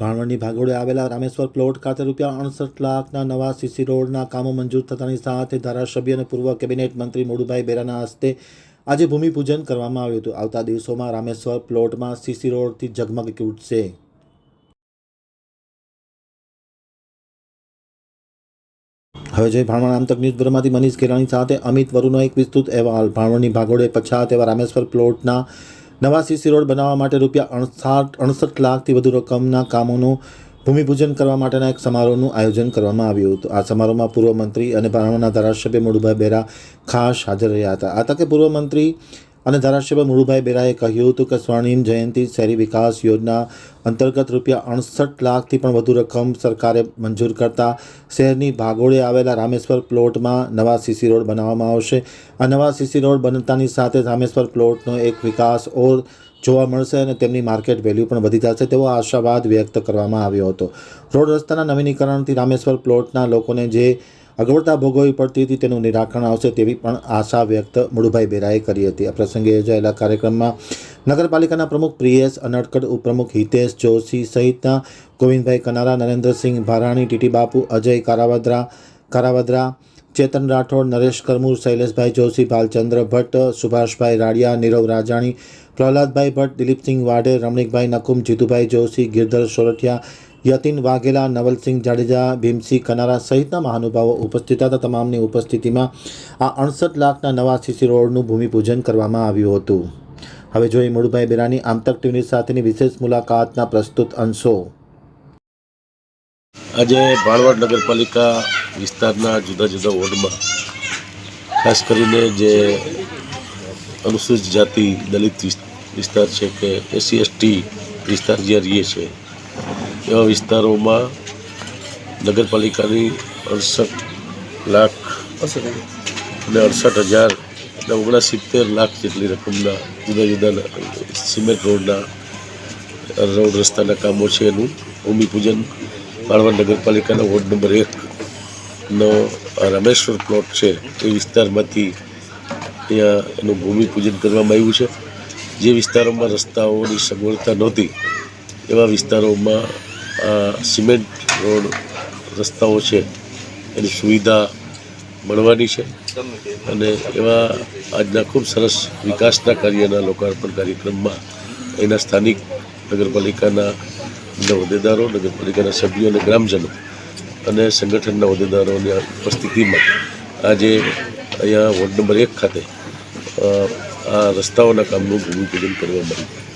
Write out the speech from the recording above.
ભાણવડની ભાગોળે આવેલા રામેશ્વર પ્લોટ ખાતે રૂપિયા અડસઠ લાખના નવા સીસી રોડના કામો મંજૂર થતાની સાથે ધારાસભ્ય અને પૂર્વ કેબિનેટ મંત્રી મોડુભાઈ બેરાના હસ્તે આજે ભૂમિપૂજન કરવામાં આવ્યું હતું. આવતા દિવસોમાં રામેશ્વર પ્લોટમાં સીસી રોડથી ઝગમગી ઉઠશે. હવે જે ભાણવડ આમતક ન્યૂઝ બ્યુરોમાંથી મનીષ કેરાણી સાથે અમિત વરુનો એક વિસ્તૃત અહેવાલ. ભાણવડની ભાગોળે પછાત એવા રામેશ્વર પ્લોટના નવા સીસી રોડ બનાવવા માટે રૂપિયા અણસાઠ અડસઠ લાખથી વધુ રકમના કામોનું ભૂમિપૂજન કરવા માટેના એક સમારોહનું આયોજન કરવામાં આવ્યું હતું. આ સમારોહમાં પૂર્વ મંત્રી અને ભાણવડના ધારાસભ્ય મુળુભાઈ બેરા ખાસ હાજર રહ્યા હતા. આ તકે પૂર્વ મંત્રી અને ધારાસભ્ય મુળુભાઈ બેરાએ કહ્યું હતું કે સ્વર્ણિમ જયંતિ શહેરી વિકાસ યોજના અંતર્ગત રૂપિયા અડસઠ લાખથી પણ વધુ રકમ સરકારે મંજૂર કરતા શહેરની ભાગોળે આવેલા રામેશ્વર પ્લોટમાં નવા સીસી રોડ બનાવવામાં આવશે. આ નવા સીસી રોડ બનતાની સાથે રામેશ્વર પ્લોટનો એક વિકાસ ઓર જોવા મળશે અને તેમની માર્કેટ વેલ્યુ પણ વધી જશે તેવો આશાવાદ વ્યક્ત કરવામાં આવ્યો હતો. રોડ રસ્તાના નવીનીકરણથી રામેશ્વર પ્લોટના લોકોને જે અગવડતા ભોગવવી પડતી હતી, તેનું નિરાકરણ આવશે તેવી પણ આશા વ્યક્ત મુળુભાઈ બેરાએ કરી હતી. આ પ્રસંગે યોજાયેલા કાર્યક્રમમાં નગરપાલિકાના પ્રમુખ પ્રિયેશ અનડકડ, ઉપપ્રમુખ હિતેશ જોશી સહિતના ગોવિંદભાઈ કનારા, નરેન્દ્રસિંહ ભારાણી, ટીટી બાપુ, અજય કારાવદ્રા કારાવદ્રા, ચેતન રાઠોડ, નરેશ કરમૂર, શૈલેષભાઈ જોશી, ભાલચંદ્ર ભટ્ટ, સુભાષભાઈ રાડિયા, નીરવ રાજાણી, પ્રહલાદભાઈ ભટ્ટ, દિલીપસિંહ વાઢેર રમણીકભાઈ નકુમ, જીતુભાઈ જોશી, ગિરધર સોરઠિયા યતિન વાઘેલા, નવલસિંહ જાડેજા, ભીમસિંહ કનારા સહિતના મહાનુભાવો ઉપસ્થિત હતા. તમામની ઉપસ્થિતિમાં આ અડસઠ લાખના નવા સીસી રોડનું ભૂમિપૂજન કરવામાં આવ્યું હતું. હવે જોઈએ મુળુભાઈ બેરાની આમતક ટીવી સાથેની વિશેષ મુલાકાતના પ્રસ્તુત અંશો. આજે ભાણવડ નગરપાલિકા વિસ્તારના જુદા જુદા વોર્ડમાં ખાસ કરીને જે અનુસૂચિત જાતિ દલિત વિસ્તાર છે કે એસસી, એસટી વિસ્તાર જ્યાં રહીએ છે એવા વિસ્તારોમાં નગરપાલિકાની અડસઠ લાખ અને અડસઠ હજાર એટલે ઓગણસિત્તેર લાખ જેટલી રકમના જુદા જુદા સિમેન્ટ રોડના રોડ રસ્તાના કામો છે એનું. ભૂમિપૂજન ભાણવડ નગરપાલિકાના વોર્ડ નંબર એકનો રામેશ્વર પ્લોટ છે એ વિસ્તારમાંથી અહીંયા એનું ભૂમિપૂજન કરવામાં આવ્યું છે. જે વિસ્તારોમાં રસ્તાઓની સગવડતા નહોતી એવા વિસ્તારોમાં સિમેન્ટ રોડ રસ્તાઓ છે, એની સુવિધા મળવાની છે. અને એવા આજના ખૂબ સરસ વિકાસના કાર્યના લોકાર્પણ કાર્યક્રમમાં એના સ્થાનિક નગરપાલિકાના હોદ્દેદારો, નગરપાલિકાના સભ્યો અને ગ્રામજનો અને સંગઠનના હોદ્દેદારોની ઉપસ્થિતિમાં આજે અહીંયા વોર્ડ નંબર એક ખાતે આ રસ્તાઓના કામનું ભૂમિપૂજન કરવામાં આવ્યું.